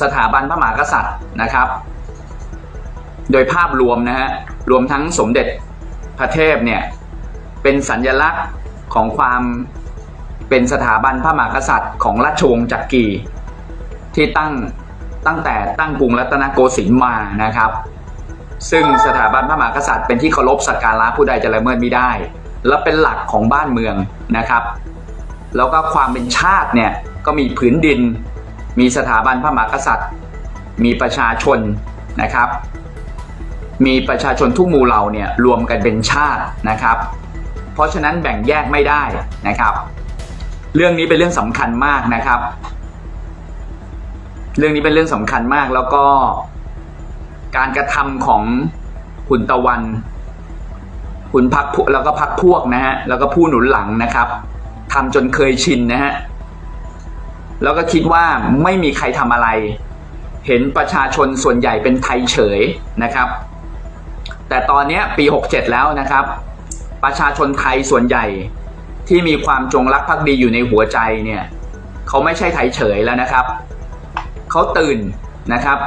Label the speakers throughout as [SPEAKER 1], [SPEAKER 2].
[SPEAKER 1] สถาบันพระมหากษัตริย์นะครับ โดยภาพรวมนะฮะรวมทั้งสมเด็จพระเทพเนี่ยเป็นสัญลักษณ์ของความเป็นสถาบันพระมหากษัตริย์ของราชวงศ์จักรีที่ตั้งตั้งแต่ตั้งกรุงรัตนโกสินทร์มานะครับ ซึ่งสถาบันพระมหากษัตริย์เป็นที่เคารพสักการะผู้ใดจะละเมิดไม่ได้ และเป็นหลักของบ้านเมืองนะครับ แล้วก็ความเป็นชาติเนี่ยก็มีผืนดิน มีสถาบันพระมหากษัตริย์ มีประชาชนนะครับ มีประชาชนทุกหมู่เหล่าเนี่ยรวมกันเป็นชาตินะครับ เพราะฉะนั้นแบ่งแยกไม่ได้นะครับ เรื่องนี้เป็นเรื่องสำคัญมากนะครับ เรื่องนี้เป็นเรื่องสำคัญมากแล้วก็การกระทำของคุณตะวัน คุณพักพวกแล้วก็พักพวกนะฮะแล้วก็ผู้หนุนหลังนะครับทำจนเคยชินนะฮะ แล้วก็คิดว่าไม่มีใครทำอะไร เห็นประชาชนส่วนใหญ่เป็นไทยเฉยนะครับ แต่ตอนนี้ปี 67 แล้วนะครับ ประชาชนไทยส่วนใหญ่ที่มีความจงรักภักดีอยู่ในหัวใจเนี่ยเขาไม่ใช่ไทยเฉยแล้วนะครับเขาตื่นนะครับ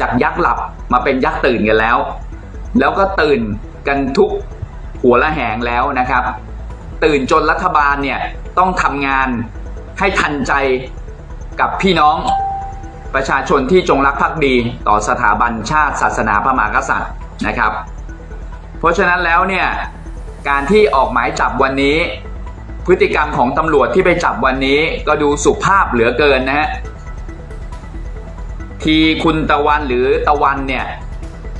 [SPEAKER 1] จากยักษ์หลับมาเป็นยักษ์ตื่นกันแล้ว แล้วก็ตื่นกันทุกหัวละแหงแล้วนะครับ ตื่นจนรัฐบาลเนี่ยต้องทำงานให้ทันใจ กับพี่น้องประชาชนที่จงรักภักดีต่อสถาบันชาติศาสนาพระมหากษัตริย์นะครับ เพราะฉะนั้นแล้วเนี่ยการที่ออกหมายจับวันนี้ พฤติกรรมของตำรวจที่ไปจับวันนี้ก็ดูสุภาพเหลือเกินนะฮะทีคุณตะวันหรือตะวันเนี่ย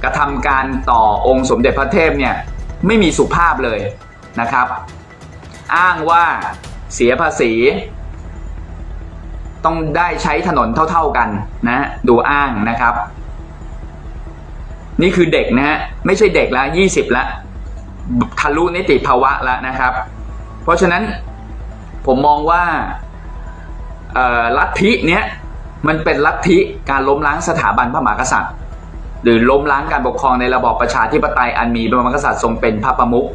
[SPEAKER 1] กระทำการต่อองค์สมเด็จพระเทพเนี่ยไม่มีสุภาพเลยนะครับ อ้างว่าเสียภาษี ต้องได้ใช้ถนนเท่า ๆกันนะ ดูอ้างนะครับ นี่คือเด็กนะฮะไม่ใช่เด็กละยี่สิบละทะลุนิติภาวะแล้วนะครับ เพราะฉะนั้นผมมองว่าลัทธิเนี้ยมันเป็นลัทธิการล้มล้างสถาบันพระมหากษัตริย์ หรือล้มล้างการปกครองในระบอบประชาธิปไตยอันมีพระมหากษัตริย์ทรงเป็นพระประมุข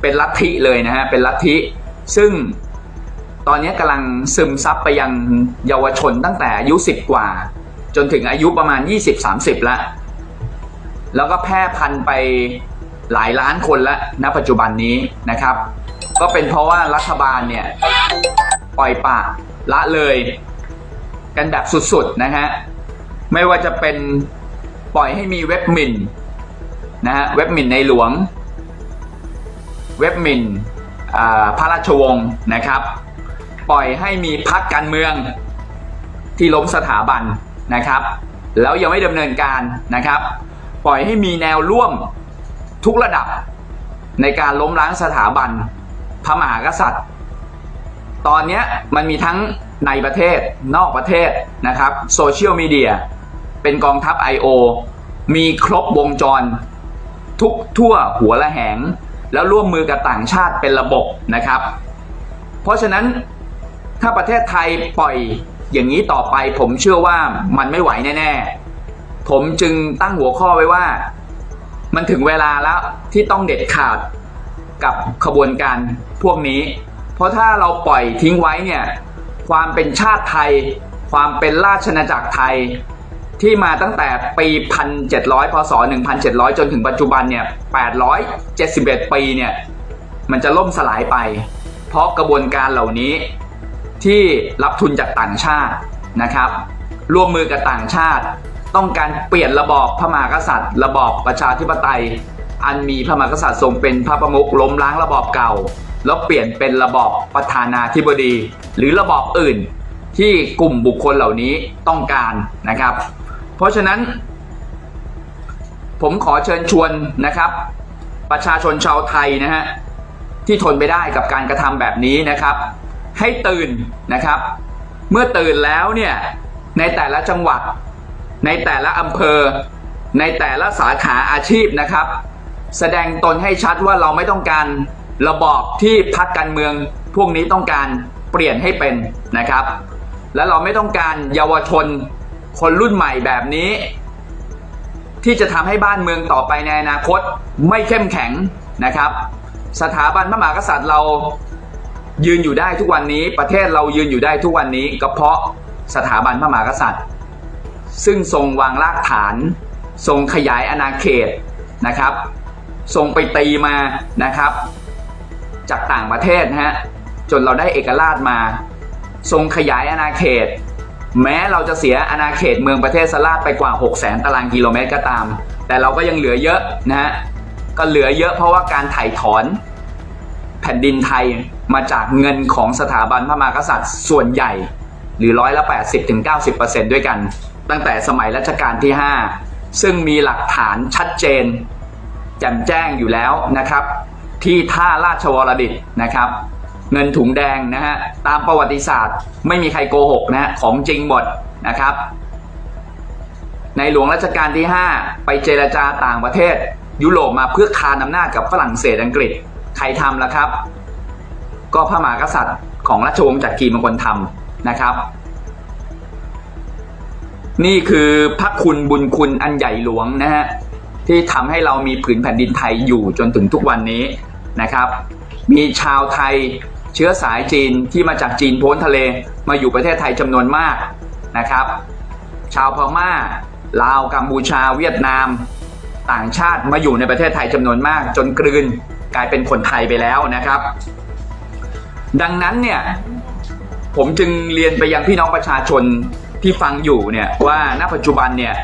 [SPEAKER 1] เป็นลัทธิเลยนะฮะเป็นลัทธิซึ่ง ตอนนี้กำลังซึมซับไปยังเยาวชนตั้งแต่อายุ 10 กว่า จนถึงอายุประมาณ 20-30 แล้ว แล้วก็แพร่พันไปหลายล้านคนแล้วณปัจจุบันนี้นะครับ ก็เป็นเพราะว่ารัฐบาลเนี่ย ปล่อยปะละเลยกันแบบสุดๆนะฮะ ไม่ว่าจะเป็นปล่อยให้มีเว็บมินนะฮะเว็บมินในหลวง เว็บมินอ่าพระราชวงศ์นะครับ ปล่อยให้มีพักการเมืองที่ล้มสถาบันนะครับ แล้วยังไม่ดำเนินการนะครับ ปล่อยให้มีแนวร่วมทุกระดับในการล้มล้างสถาบันพระมหากษัตริย์ ตอนนี้มันมีทั้งในประเทศนอกประเทศนะครับโซเชียลมีเดียเป็นกองทัพ I.O. มีครบวงจร ทุกทั่วหัวละแหง แล้วร่วมมือกับต่างชาติเป็นระบบนะครับ เพราะฉะนั้น ถ้าประเทศไทยปล่อยอย่างนี้ต่อไป ผมเชื่อว่ามันไม่ไหวแน่ๆ ผมจึงตั้งหัวข้อไว้ว่า มันถึงเวลาแล้วที่ต้องเด็ดขาดกับขบวนการพวกนี้ เพราะถ้าเราปล่อยทิ้งไว้เนี่ยความเป็นชาติไทย ความเป็นราชอาณาจักรไทย ที่มาตั้งแต่ปี 1700 พศ 1700 จนถึงปัจจุบันเนี่ย 871 ปีเนี่ย มันจะล่มสลายไป เพราะกระบวนการเหล่านี้ ที่รับทุนจากต่างชาตินะครับ ร่วมมือกับต่างชาติ ต้องการเปลี่ยนระบอบพระมหากษัตริย์ ระบอบประชาธิปไตย อันมีพระมหากษัตริย์ทรงเป็นพระประมุขล้มล้างระบอบเก่า แล้วเปลี่ยนเป็นระบอบประธานาธิบดี หรือระบอบอื่น ที่กลุ่มบุคคลเหล่านี้ต้องการนะครับ เพราะฉะนั้น ผมขอเชิญชวนนะครับ ประชาชนชาวไทยนะฮะที่ทนไม่ได้กับการกระทำแบบนี้นะครับ ให้ตื่นนะครับ เมื่อตื่นแล้วเนี่ยในแต่ละจังหวัด ในแต่ละอำเภอ ในแต่ละสาขาอาชีพนะครับ แสดงตนให้ชัดว่าเราไม่ต้องการระบอบที่พักการเมือง พวกนี้ต้องการเปลี่ยนให้เป็นนะครับ และเราไม่ต้องการเยาวชนคนรุ่นใหม่แบบนี้ ที่จะทำให้บ้านเมืองต่อไปในอนาคตไม่เข้มแข็งนะครับ สถาบันพระมหากษัตริย์เรา ยืนอยู่ได้ทุกวันนี้ประเทศเรายืนอยู่ได้ทุกวันนี้ก็เพราะสถาบันพระมหากษัตริย์ ซึ่งทรงวางรากฐาน ทรงขยายอาณาเขตนะครับ ทรงไปตีมานะครับ จากต่างประเทศนะฮะจนเราได้เอกราชมา ทรงขยายอาณาเขต แม้เราจะเสียอาณาเขตเมืองประเทศสลาดไปกว่า 6 0 0 0 0ตารางกิโลเมตรก็ตาม แต่เราก็ยังเหลือเยอะนะฮะก็เหลือเยอะเพราะว่าการถ่ายถอนแผ่นดินไทยมาจากเงินของสถาบันพระมหากษัตริย์ส่วนใหญ่ หรือร้อยละ 80ถึง90ด้วยกัน ตั้งแต่สมัยรัชกาลที่ 5 ซึ่งมีหลักฐานชัดเจน แจ่มแจ้งอยู่แล้วนะครับ ที่ท่าราชวรดิตนะครับ เงินถุงแดงนะฮะตามประวัติศาสตร์ไม่มีใครโกหกนะฮะของจริงหมดนะครับ ในหลวงรัชกาลที่ 5 ไปเจรจาต่างประเทศ ยุโรปมาเพื่อคานอำนาจกับฝรั่งเศสอังกฤษใครทำล่ะครับ ก็พระมหากษัตริย์ของราชวงศ์จักรีเป็นคนทำนะครับ นี่คือพระคุณบุญคุณอันใหญ่หลวงนะฮะที่ทำให้เรามีผืนแผ่นดินไทยอยู่จนถึงทุกวันนี้นะครับ มีชาวไทยเชื้อสายจีนที่มาจากจีนพ้นทะเลมาอยู่ประเทศไทยจำนวนมากนะครับ ชาวพม่าลาวกัมพูชาเวียดนาม ต่างชาติมาอยู่ในประเทศไทยจำนวนมาก จนกลืนกลายเป็นคนไทยไปแล้วนะครับ ดังนั้นเนี่ย ผมจึงเรียนไปยังพี่น้องประชาชนที่ฟังอยู่เนี่ยว่าณปัจจุบันเนี่ย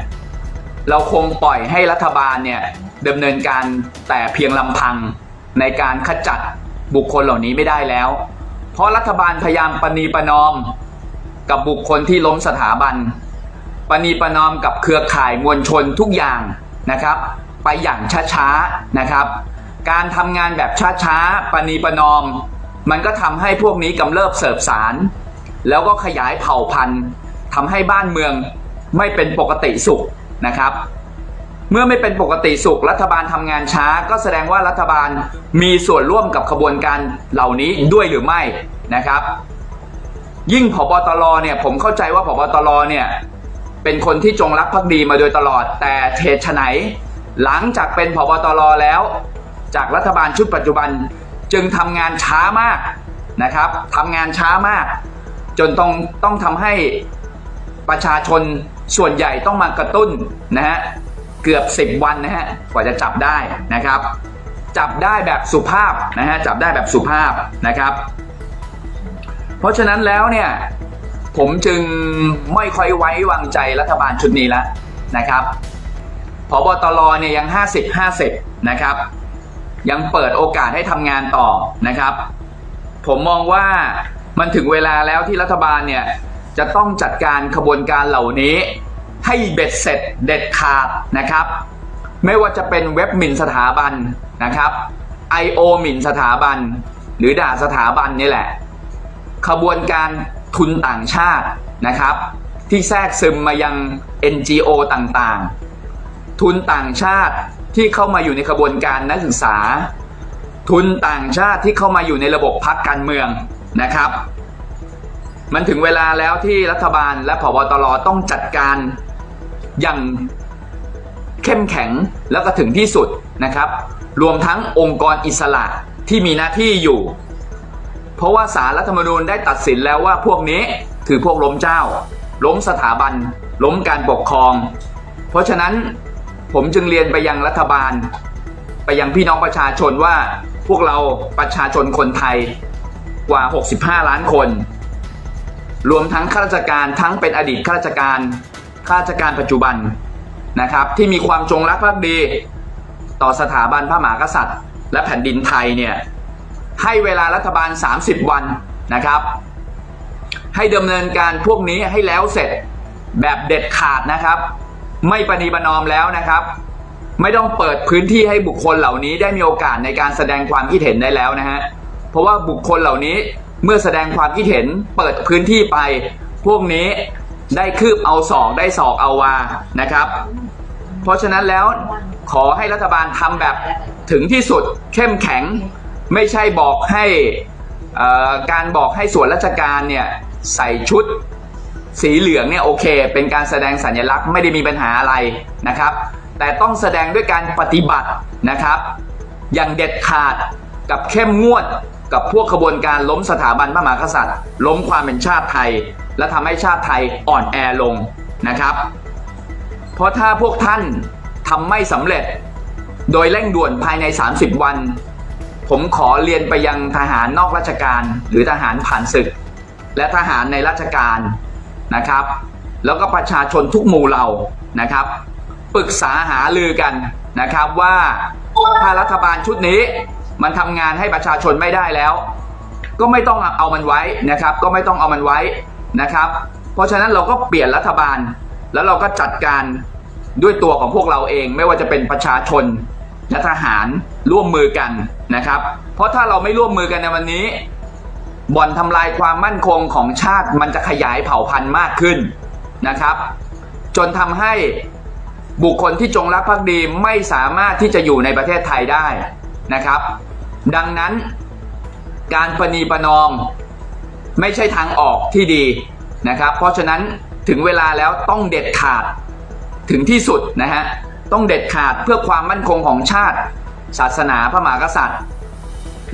[SPEAKER 1] เราคงปล่อยให้รัฐบาลเนี่ยดำเนินการแต่เพียงลำพังในการขจัดบุคคลเหล่านี้ไม่ได้แล้ว เพราะรัฐบาลพยายามปณีประนอม กับบุคคลที่ล้มสถาบันปณีประนอมกับเครือข่ายมวลชนทุกอย่างนะครับ ไปอย่างช้าๆนะครับ การทำงานแบบช้าๆปณีประนอม มันก็ทำให้พวกนี้กำเริบเสบสาร แล้วก็ขยายเผ่าพันธุ์ทำให้บ้านเมืองไม่เป็นปกติสุขนะครับ เมื่อไม่เป็นปกติสุข รัฐบาลทำงานช้า ก็แสดงว่ารัฐบาลมีส่วนร่วมกับขบวนการเหล่านี้ด้วยหรือไม่นะครับ ยิ่งผบตรเนี่ยผมเข้าใจว่าผบตรเนี่ยเป็นคนที่จงรักภักดีมาโดยตลอด แต่เหตุไฉนหลังจากเป็นผบตรแล้ว จากรัฐบาลชุดปัจจุบัน จึงทำงานช้ามากนะครับทำงานช้ามาก จนต้องต้องทำให้ประชาชนส่วนใหญ่ต้องมากระตุ้นนะฮะเกือบ 10 วันนะฮะกว่าจะจับได้นะครับ จับได้แบบสุภาพนะฮะจับได้แบบสุภาพนะครับ เพราะฉะนั้นแล้วเนี่ยผมจึงไม่ค่อยไว้วางใจรัฐบาลชุดนี้แล้วนะครับพบตรเนี่ยยัง 50 50 นะครับ ยังเปิดโอกาสให้ทำงานต่อนะครับ ผมมองว่ามันถึงเวลาแล้วที่รัฐบาลเนี่ยจะต้องจัดการขบวนการเหล่านี้ ให้เบ็ดเสร็จเด็ดขาดนะครับ ไม่ว่าจะเป็นเว็บหมิ่นสถาบันนะครับ I.O. หมิ่นสถาบัน หรือด่าสถาบันนี่แหละ ขบวนการทุนต่างชาตินะครับ ที่แทรกซึมมายัง NGO ต่างๆ ทุนต่างชาติ ที่เข้ามาอยู่ในขบวนการนักศึกษา ทุนต่างชาติที่เข้ามาอยู่ในระบบพักการเมืองนะครับ มันถึงเวลาแล้วที่รัฐบาลและผบตรต้องจัดการอย่างเข้มแข็งแล้วก็ถึงที่สุดนะครับ รวมทั้งองค์กรอิสระที่มีหน้าที่อยู่ เพราะว่าสารรัฐธรรมนูญได้ตัดสินแล้วว่าพวกนี้คือพวกล้มเจ้า ล้มสถาบัน ล้มการปกครอง เพราะฉะนั้น ผมจึงเรียนไปยังรัฐบาล ไปยังพี่น้องประชาชนว่าพวกเราประชาชนคนไทยกว่า 65 ล้านคน รวมทั้งข้าราชการทั้งเป็นอดีตข้าราชการข้าราชการปัจจุบันนะครับ ที่มีความจงรักภักดี ต่อสถาบันพระมหากษัตริย์ และแผ่นดินไทยเนี่ยให้เวลารัฐบาล 30 วันนะครับ ให้ดำเนินการพวกนี้ให้แล้วเสร็จแบบเด็ดขาดนะครับ ไม่ประนีประนอมแล้วนะครับ ไม่ต้องเปิดพื้นที่ให้บุคคลเหล่านี้ได้มีโอกาสในการแสดงความคิดเห็นได้แล้วนะฮะเพราะว่าบุคคลเหล่านี้เมื่อแสดงความคิดเห็นเปิดพื้นที่ไป พวกนี้ได้คืบเอาศอกได้ศอกเอาวานะครับ เพราะฉะนั้นแล้วขอให้รัฐบาลทำแบบถึงที่สุดเข้มแข็ง ไม่ใช่บอกให้อ่อการบอกให้ส่วนราชการเนี่ยใส่ชุด สีเหลืองเนี่ยโอเค เป็นการแสดงสัญลักษณ์ไม่ได้มีปัญหาอะไรนะครับ แต่ต้องแสดงด้วยการปฏิบัตินะครับ อย่างเด็ดขาดกับเข้มงวดกับพวกขบวนการล้มสถาบันพระมหากษัตริย์ ล้มความเป็นชาติไทย และทำให้ชาติไทยอ่อนแอลงนะครับ เพราะถ้าพวกท่านทำไม่สำเร็จ โดยเร่งด่วนภายใน 30 วัน ผมขอเรียนไปยังทหารนอกราชการ หรือทหารผ่านศึก และทหารในราชการ นะครับ แล้วก็ประชาชนทุกหมู่เหล่านะครับปรึกษาหาลือกันนะครับว่าถ้ารัฐบาลชุดนี้มันทำงานให้ประชาชนไม่ได้แล้ว ก็ไม่ต้องเอามันไว้นะครับ ก็ไม่ต้องเอามันไว้นะครับ เพราะฉะนั้นเราก็เปลี่ยนรัฐบาล แล้วเราก็จัดการด้วยตัวของพวกเราเอง ไม่ว่าจะเป็นประชาชนและทหารร่วมมือกันนะครับ เพราะถ้าเราไม่ร่วมมือกันในวันนี้ บ่อนทำลายความมั่นคงของชาติมันจะขยายเผ่าพันธุ์มากขึ้นนะครับ จนทำให้บุคคลที่จงรักภักดีไม่สามารถที่จะอยู่ในประเทศไทยได้นะครับ ดังนั้นการประนีประนอมไม่ใช่ทางออกที่ดีนะครับ เพราะฉะนั้นถึงเวลาแล้วต้องเด็ดขาดถึงที่สุดนะฮะต้องเด็ดขาดเพื่อความมั่นคงของชาติ ศาสนาพระมหากษัตริย์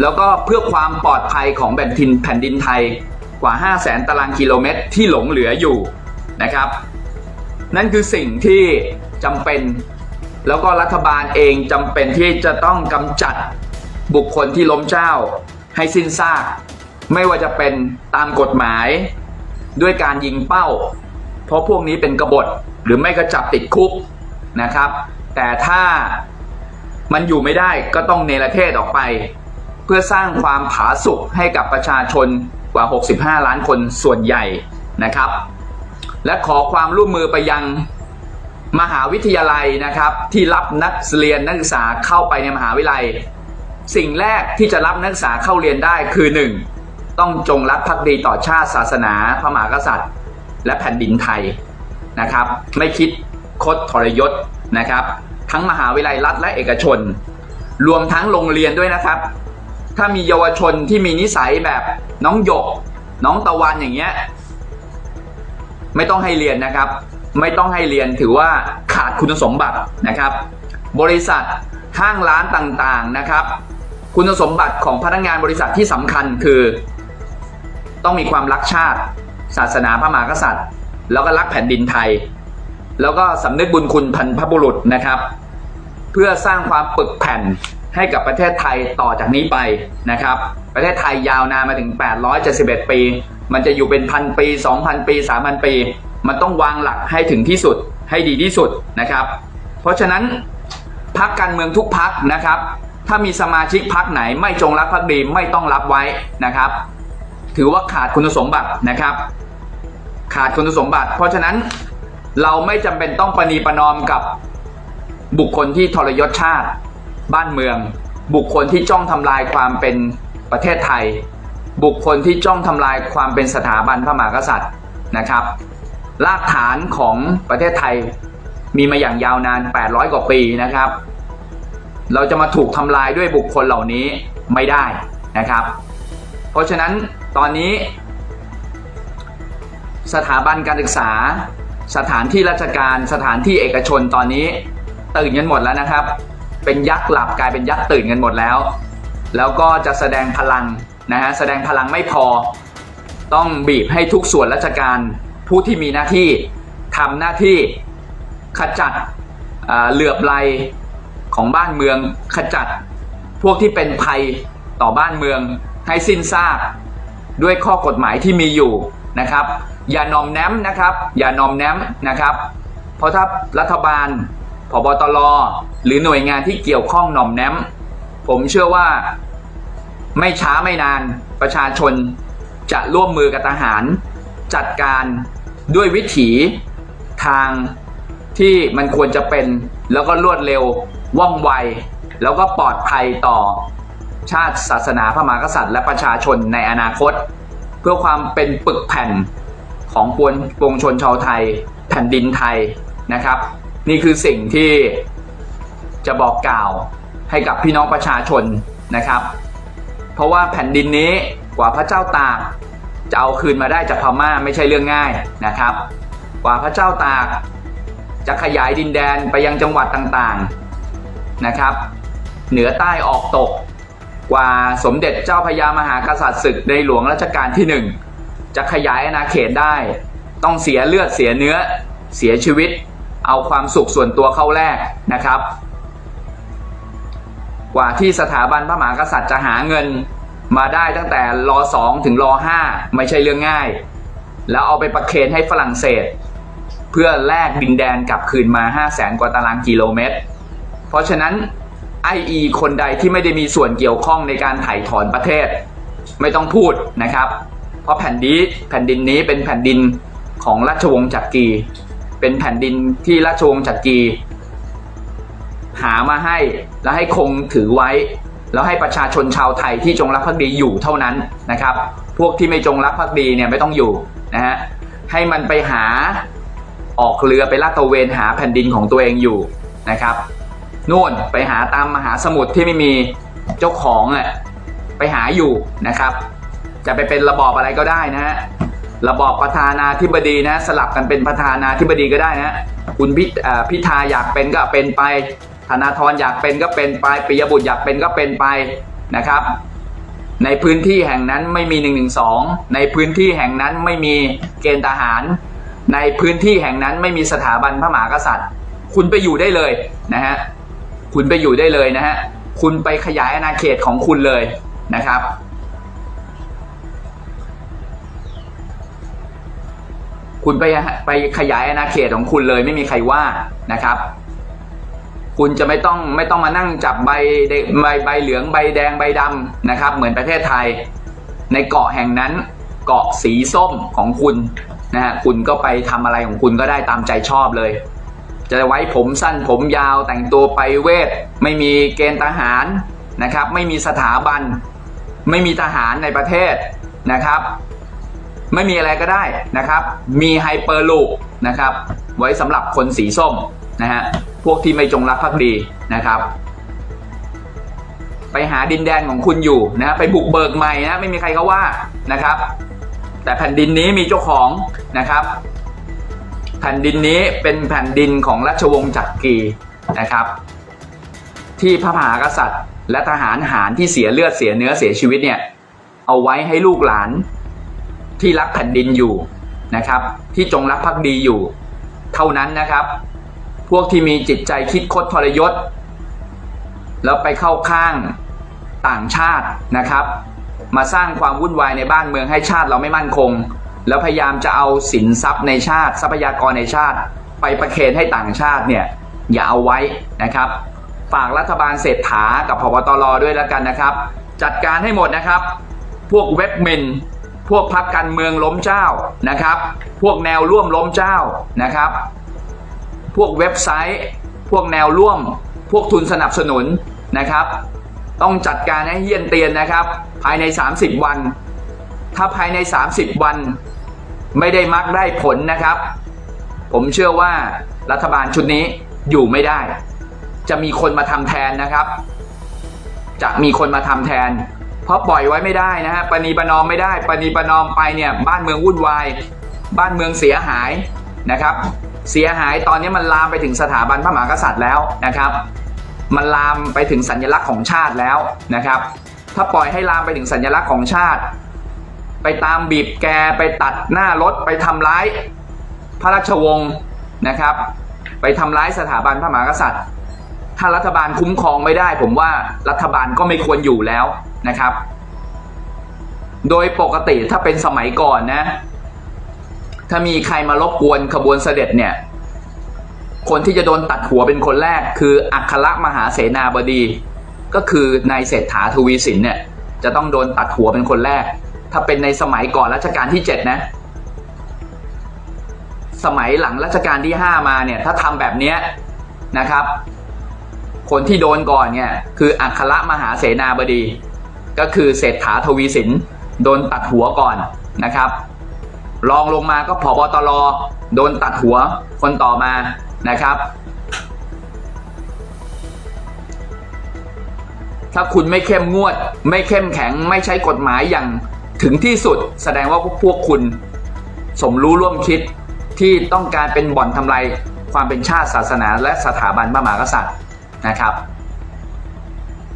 [SPEAKER 1] แล้วก็เพื่อความปลอดภัยของแผ่นดินแผ่นดินไทยกว่า 5 0 0แสนตารางกิโลเมตรที่หลงเหลืออยู่นะครับ นั่นคือสิ่งที่จำเป็น แล้วก็รัฐบาลเองจำเป็นที่จะต้องกำจัดบุคคลที่ล้มเจ้าให้สิ้นซาก ไม่ว่าจะเป็นตามกฎหมายด้วยการยิงเป้า เพราะพวกนี้เป็นกบฏหรือไม่ก็จับติดคุกนะครับ แต่ถ้ามันอยู่ไม่ได้ก็ต้องเนรเทศออกไป เพื่อสร้างความผาสุกให้กับประชาชนกว่า 65 ล้านคนส่วนใหญ่นะครับ และขอความร่วมมือไปยังมหาวิทยาลัยนะครับ ที่รับนักเรียนนักศึกษาเข้าไปในมหาวิทยาลัย สิ่งแรกที่จะรับนักศึกษาเข้าเรียนได้คือ 1. ต้องจงรักภักดีต่อชาติศาสนา พระมหากษัตริย์ และแผ่นดินไทยนะครับ ไม่คิดคดทรยศนะครับ ทั้งมหาวิทยาลัยรัฐและเอกชน รวมทั้งโรงเรียนด้วยนะครับ ถ้ามีเยาวชนที่มีนิสัยแบบน้องหยก น้องตะวันอย่างเงี้ย ไม่ต้องให้เรียนนะครับ ไม่ต้องให้เรียนถือว่าขาดคุณสมบัตินะครับ บริษัทห้างร้านต่างๆนะครับ คุณสมบัติของพนักงานบริษัทที่สำคัญคือ ต้องมีความรักชาติ ศาสนาพระมหากษัตริย์ แล้วก็รักแผ่นดินไทย แล้วก็สำนึกบุญคุณพันพบุรุษนะครับ เพื่อสร้างความปึกแผ่น ให้กับประเทศไทยต่อจากนี้ไปนะครับ ประเทศไทยยาวนานมาถึง 871 ปี มันจะอยู่เป็นพันปี 2,000 ปี 3,000 ปี มันต้องวางหลักให้ถึงที่สุดให้ดีที่สุดนะครับ เพราะฉะนั้นพักการเมืองทุกพักนะครับ ถ้ามีสมาชิกพักไหนไม่จงรักภักดีไม่ต้องรับไว้นะครับ ถือว่าขาดคุณสมบัตินะครับ ขาดคุณสมบัติ เพราะฉะนั้นเราไม่จำเป็นต้องประนีประนอมกับบุคคลที่ทรยศชาติ บ้านเมือง บุคคลที่จ้องทำลายความเป็นประเทศไทย บุคคลที่จ้องทำลายความเป็นสถาบันพระมหากษัตริย์นะครับรากฐานของประเทศไทยมีมาอย่างยาวนาน 800 กว่าปีนะครับ เราจะมาถูกทำลายด้วยบุคคลเหล่านี้ไม่ได้นะครับ เพราะฉะนั้นตอนนี้ สถาบันการศึกษา สถานที่ราชการ สถานที่เอกชนตอนนี้ตื่นกันหมดแล้วนะครับ เป็นยักษ์หลับกลายเป็นยักษ์ตื่นกันหมดแล้ว แล้วก็จะแสดงพลังนะฮะแสดงพลังไม่พอ ต้องบีบให้ทุกส่วนราชการผู้ที่มีหน้าที่ทำหน้าที่ขจัดเหลือบไหลของบ้านเมืองขจัด พวกที่เป็นภัยต่อบ้านเมืองให้สิ้นซากด้วยข้อกฎหมายที่มีอยู่นะครับ อย่านอมแนมนะครับ อย่านอมแนมนะครับ เพราะถ้ารัฐบาล พบตรหรือหน่วยงานที่เกี่ยวข้องหนอมแนมผมเชื่อว่าไม่ช้าไม่นานประชาชนจะร่วมมือกับทหาร จัดการด้วยวิถีทางที่มันควรจะเป็น แล้วก็รวดเร็วว่องไว แล้วก็ปลอดภัยต่อ ชาติศาสนาพระมหากษัตริย์ และประชาชนในอนาคต เพื่อความเป็นปึกแผ่นของปวงปวงชนชาวไทย แผ่นดินไทยนะครับ นี่คือสิ่งที่จะบอกกล่าวให้กับพี่น้องประชาชนนะครับ เพราะว่าแผ่นดินนี้กว่าพระเจ้าตากจะเอาคืนมาได้จากพม่าไม่ใช่เรื่องง่ายนะครับ กว่าพระเจ้าตากจะขยายดินแดนไปยังจังหวัดต่างๆนะครับ เหนือใต้ออกตก กว่าสมเด็จเจ้าพญามหากษัตริย์ศึกในหลวงรัชกาลที่หนึ่งจะขยายอาณาเขตได้ ต้องเสียเลือดเสียเนื้อเสียชีวิต เอาความสุขส่วนตัวเข้าแลกนะครับ กว่าที่สถาบันพระมหากษัตริย์จะหาเงินมาได้ตั้งแต่รอสองถึงรอห้าไม่ใช่เรื่องง่าย แล้วเอาไปประเคนให้ฝรั่งเศส เพื่อแลกดินแดนกลับคืนมา5 0 0แสนกว่าตารางกิโลเมตร เพราะฉะนั้น IE คนใดที่ไม่ได้มีส่วนเกี่ยวข้องในการถ่ายถอนประเทศ ไม่ต้องพูดนะครับ เพราะแผ่นดินแผ่นดินนี้เป็นแผ่นดินของราชวงศ์จักรี เป็นแผ่นดินที่ราชวงศ์จักรีหามาให้แล้วให้คงถือไว้ แล้วให้ประชาชนชาวไทยที่จงรักภักดีอยู่เท่านั้นนะครับ พวกที่ไม่จงรักภักดีเนี่ยไม่ต้องอยู่นะฮะให้มันไปหาออกเรือไปลาดตระเวนหาแผ่นดินของตัวเองอยู่นะครับนู่นไปหาตามมหาสมุทรที่ไม่มีเจ้าของอะไปหาอยู่นะครับ จะไปเป็นระบอบอะไรก็ได้นะฮะ ระบอบประธานาธิบดีนะ สลับกันเป็นประธานาธิบดีก็ได้นะ คุณพิพิธาอยากเป็นก็เป็นไป ธนาธรอยากเป็นก็เป็นไปปิยบุตรอยากเป็นก็เป็นไปนะครับ ในพื้นที่แห่งนั้นไม่มี1นึในพื้นที่แห่งนั้นไม่มีเกณฑ์ทหาร ในพื้นที่แห่งนั้นไม่มีสถาบันพระมหากษัตริย์ คุณไปอยู่ได้เลยนะฮะคุณไปอยู่ได้เลยนะฮะคุณไปขยายอาณาเขตของคุณเลยนะครับ คุณไปไปขยายอาณาเขตของคุณเลยไม่มีใครว่านะครับ คุณจะไม่ต้องไม่ต้องมานั่งจับใบใบใบเหลืองใบแดงใบดำนะครับ เหมือนประเทศไทย ในเกาะแห่งนั้น เกาะสีส้มของคุณนะฮะคุณก็ไปทำอะไรของคุณก็ได้ตามใจชอบเลย จะไว้ผมสั้นผมยาวแต่งตัวไปเวท ไม่มีเกณฑ์ทหารนะครับ ไม่มีสถาบัน ไม่มีทหารในประเทศนะครับ ไม่มีอะไรก็ได้นะครับ มีไฮเปอร์ลูปนะครับ ไว้สำหรับคนสีส้มนะฮะ พวกที่ไม่จงรักภักดีนะครับ ไปหาดินแดนของคุณอยู่นะไปบุกเบิกใหม่นะ ไม่มีใครเขาว่านะครับ แต่แผ่นดินนี้มีเจ้าของนะครับ แผ่นดินนี้เป็นแผ่นดินของราชวงศ์จักรีนะครับ ที่พระมหากษัตริย์ และทหารหารที่เสียเลือดเสียเนื้อเสียชีวิตเนี่ย เอาไว้ให้ลูกหลาน ที่รักแผ่นดินอยู่นะครับ ที่จงรักภักดีอยู่ เท่านั้นนะครับ พวกที่มีจิตใจคิดคดทรยศ แล้วไปเข้าข้างต่างชาตินะครับ มาสร้างความวุ่นวายในบ้านเมืองให้ชาติเราไม่มั่นคง แล้วพยายามจะเอาสินทรัพย์ในชาติ ทรัพยากรในชาติ ไปประเคนให้ต่างชาติเนี่ยอย่าเอาไว้นะครับ ฝากรัฐบาลเศรษฐากับพบตรด้วยแล้วกันนะครับ จัดการให้หมดนะครับ พวกเว็บเมน พวกพักการเมืองล้มเจ้านะครับ พวกแนวร่วมล้มเจ้านะครับ พวกเว็บไซต์ พวกแนวร่วม พวกทุนสนับสนุนนะครับ ต้องจัดการให้เฮียนเตียนนะครับ ภายใน 30 วัน ถ้าภายใน 30 วัน ไม่ได้มักได้ผลนะครับ ผมเชื่อว่ารัฐบาลชุดนี้อยู่ไม่ได้ จะมีคนมาทำแทนนะครับ จะมีคนมาทำแทน เพราะปล่อยไว้ไม่ได้นะฮะปณีประนอมไม่ได้ปณีประนอมไปเนี่ยบ้านเมืองวุ่นวายบ้านเมืองเสียหายนะครับ เสียหายตอนนี้มันลามไปถึงสถาบันพระมหากษัตริย์แล้วนะครับ มันลามไปถึงสัญลักษณ์ของชาติแล้วนะครับ ถ้าปล่อยให้ลามไปถึงสัญลักษณ์ของชาติ ไปตามบีบแกไปตัดหน้ารถไปทำร้ายพระราชวงศ์นะครับ ไปทำร้ายสถาบันพระมหากษัตริย์ ถ้ารัฐบาลคุ้มครองไม่ได้ ผมว่ารัฐบาลก็ไม่ควรอยู่แล้วนะครับ โดยปกติถ้าเป็นสมัยก่อนนะ ถ้ามีใครมารบกวนขบวนเสด็จเนี่ย คนที่จะโดนตัดหัวเป็นคนแรก คืออัครมหาเสนาบดี ก็คือนายเศรษฐาทวีสินเนี่ย จะต้องโดนตัดหัวเป็นคนแรก ถ้าเป็นในสมัยก่อนรัชกาลที่เจ็ดนะสมัยหลังรัชกาลที่ห้ามาเนี่ย ถ้าทำแบบนี้นะครับ คนที่โดนก่อนเนี่ยคืออัครมหาเสนาบดี ก็คือเศรษฐาทวีสินโดนตัดหัวก่อนนะครับรองลงมาก็ผบตรโดนตัดหัวคนต่อมานะครับ ถ้าคุณไม่เข้มงวด ไม่เข้มแข็งไม่ใช้กฎหมายอย่างถึงที่สุด แสดงว่าพวกคุณ สมรู้ร่วมคิดที่ต้องการเป็นบ่อนทำลายความเป็นชาติศาสนาและสถาบันพระมหากษัตริย์ นะครับ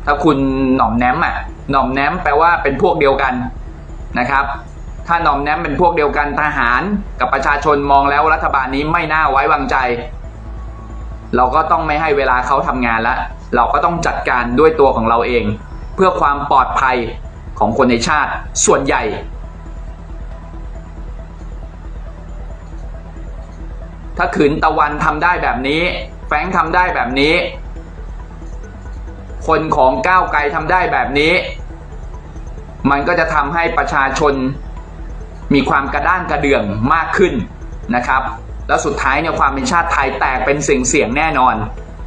[SPEAKER 1] ถ้าคุณหน่อมแนมอะหน่อมแนมแปลว่าเป็นพวกเดียวกันนะครับ ถ้าหน่อมแนมเป็นพวกเดียวกันทหารกับประชาชนมองแล้วรัฐบาลนี้ไม่น่าไว้วางใจ เราก็ต้องไม่ให้เวลาเขาทำงานล้วเราก็ต้องจัดการด้วยตัวของเราเอง เพื่อความปลอดภัยของคนในชาติส่วนใหญ่ถ้าขืนตะวันทำได้แบบนี้ แฟงทำได้แบบนี้ คนของก้าวไกลทำได้แบบนี้ มันก็จะทำให้ประชาชนมีความกระด้างกระเดื่องมากขึ้นนะครับ แล้วสุดท้ายเนี่ยความเป็นชาติไทยแตกเป็นเสียงเสียงแน่นอน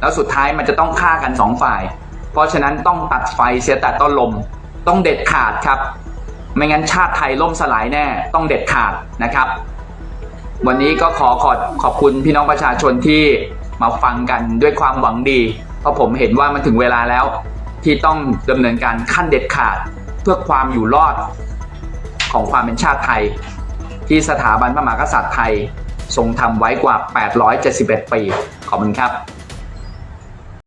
[SPEAKER 1] แล้วสุดท้ายมันจะต้องฆ่ากันสองฝ่าย เพราะฉะนั้นต้องตัดไฟเสียแต่ต้นลม ต้องเด็ดขาดครับ ไม่งั้นชาติไทยล่มสลายแน่ ต้องเด็ดขาดนะครับ วันนี้ก็ขอขอบขอบคุณพี่น้องประชาชนที่มาฟังกันด้วยความหวังดี เพราะผมเห็นว่ามันถึงเวลาแล้ว ที่ต้องดำเนินการขั้นเด็ดขาดเพื่อความอยู่รอดของความเป็นชาติไทย ที่สถาบันพระมหากษัตริย์ไทย ทรงทำไว้กว่า 871 ปี ขอบคุณครับ